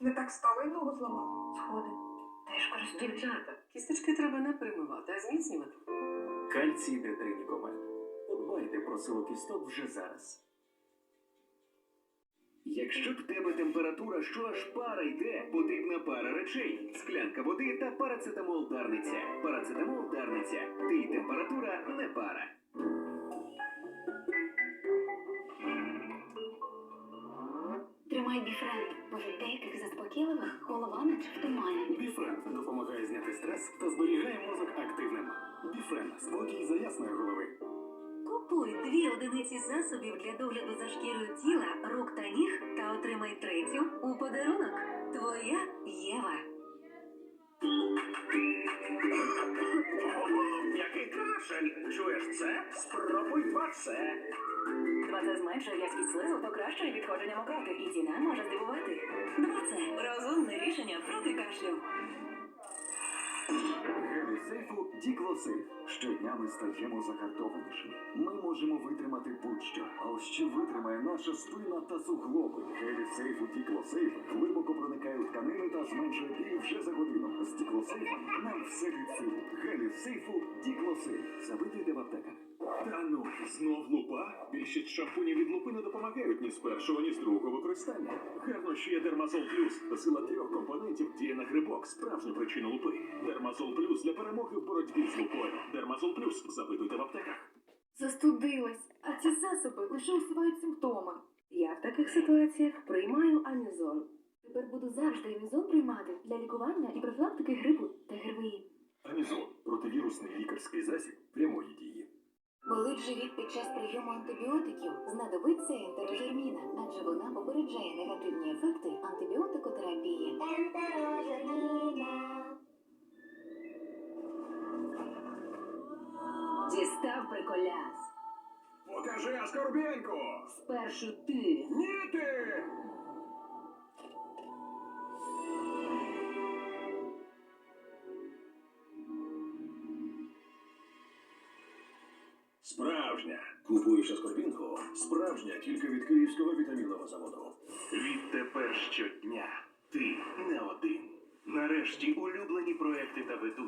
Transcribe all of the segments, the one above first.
Не так стало і ногу зламав. Сходи. Теж користуюсь. Дівчата, кісточки треба не примивати, а зміцнювати. Кальцій Детринікомет. Подбайте про силу кісток вже зараз. Якщо в тебе температура, що аж пара йде, потрібна пара речей: склянка води та парацетамол дарниця. Парацетамол дарниця. Ти й температура не пара. Тримай біфренд, бо деяких заспокійливих голова наче в тумані. Біфрен допомагає зняти стрес та зберігає мозок активним. Біфрен спокій за ясної голови. Купуй дві одиниці засобів для догляду за шкірою тіла, рук та ніг та отримай третю у подарунок. Твоя Єва. Який кашель? Чуєш це? Спробуй це. Два це зменшує в'язкість слизу, покращує відходження мокроти, і ціна може здивувати. Два це розумне рішення проти кашлю. Гелі сейфу. Щодня ми стаємо загартованішими. Ми можемо витримати будь-що. А ось що витримає наша спина та суглоби. Гелі сейфу Діклосейф глибоко проникає в тканини та зменшує біль вже за годину. З Діклосейфом нам все від сили. Гелі сейфу Діклосейф. Запитуйте в аптеках. Та ну, знов лупа? Більшість шампунів від лупи не допомагають ні з першого, ні з другого використання. Гарно, що є Дермазол Плюс. Сила трьох компонентів діє на грибок. Справжня причина лупи. Дермазол Плюс для перемоги в боротьбі з лупою. Дермазол Плюс. Запитуйте в аптеках. Застудилась, а ці засоби лише усувають симптоми. Я в таких ситуаціях приймаю амізон. Тепер буду завжди емізон приймати для лікування і профілактики грипу та ГРВІ. Амізон противірусний лікарський засіб прямої дії. Болить живіт під час прийому антибіотиків. Знадобиться ентерожерміна, адже вона попереджає негативні ефекти антибіотикотерапії. Приколяс. Покажи Аскорбєнко! Спершу ти. Ні ти! Справжня. Купуєш Аскорбінко? Справжня тільки від Київського вітамінного заводу. Відтепер щодня ти не один. Нарешті та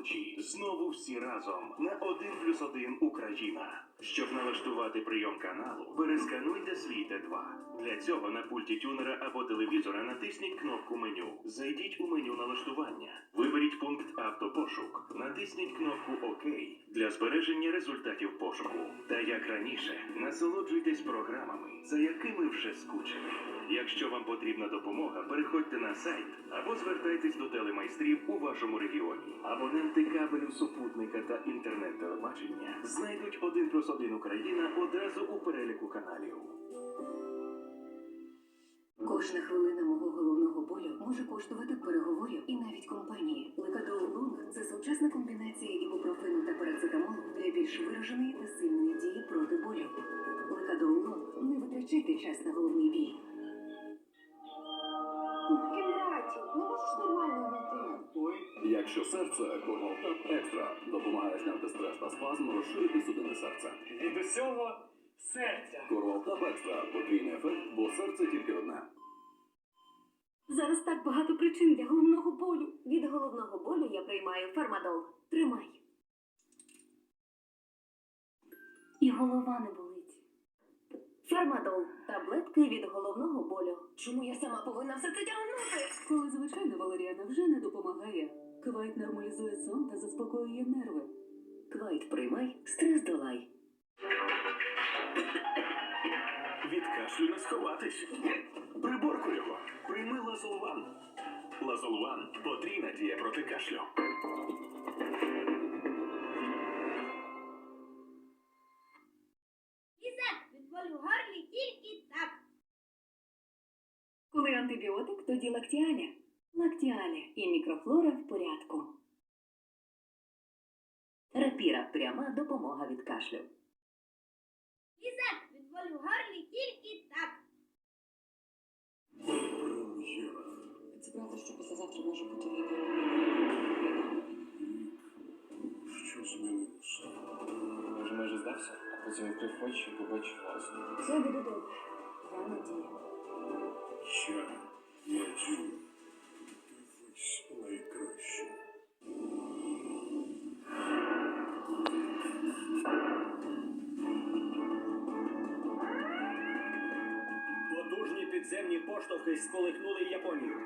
ведучі знову всі разом на 1 плюс 1 Україна. Щоб налаштувати прийом каналу, перескануйте свій Т2. Для цього на пульті тюнера або телевізора натисніть кнопку меню. Зайдіть у меню налаштування. Виберіть пункт автопошук. Натисніть кнопку ОК для збереження результатів пошуку. Та як раніше, насолоджуйтесь програмами, за якими вже скучили. Якщо вам потрібна допомога, переходьте на сайт або звертайтесь до телемайстрів у вашому регіоні. Абоненти кабелю супутника та інтернет-телебачення знайдуть 1 плюс 1 Україна одразу у переліку каналів. Кожна хвилина мого головного болю може коштувати переговорів і навіть компанії. Лекадол Лонг – це сучасна комбінація ібупрофену та парацетамолу для більш вираженої та сильної дії проти болю. Лекадол Лонг – не витрачайте час на головний біль. Якщо серце, Корвалтап Екстра допомагає зняти стрес та спазм, розширити судини серця. Від усього серця. Корвалтап Екстра потрійний ефект, бо серце тільки одне. Зараз так багато причин для головного болю. Від головного болю я приймаю фармадол. Тримай. І голова не болить. Фармадол таблетки від головного болю. Чому я сама повинна все це тягнути? Коли звичайна валеріана вже не допомагає. Квайт нормалізує сон та заспокоює нерви. Квайт приймай, стрес долай. Від кашлю не сховатись. Приборку його. Прийми Лазолван. Лазолван потрійна дія проти кашлю. Коли антибіотик, тоді лактіаля. Лактіаля і мікрофлора в порядку. Рапіра пряма допомога від кашлю. Ізет від болю горлі тільки так. Це правда, що післязавтра може бути війна. Що змінилося? Може, майже здався, а потім відкрив очі і побачив вас. Все буде добре. Я надія. Я, я підземні поштовхи сколихнули Японію.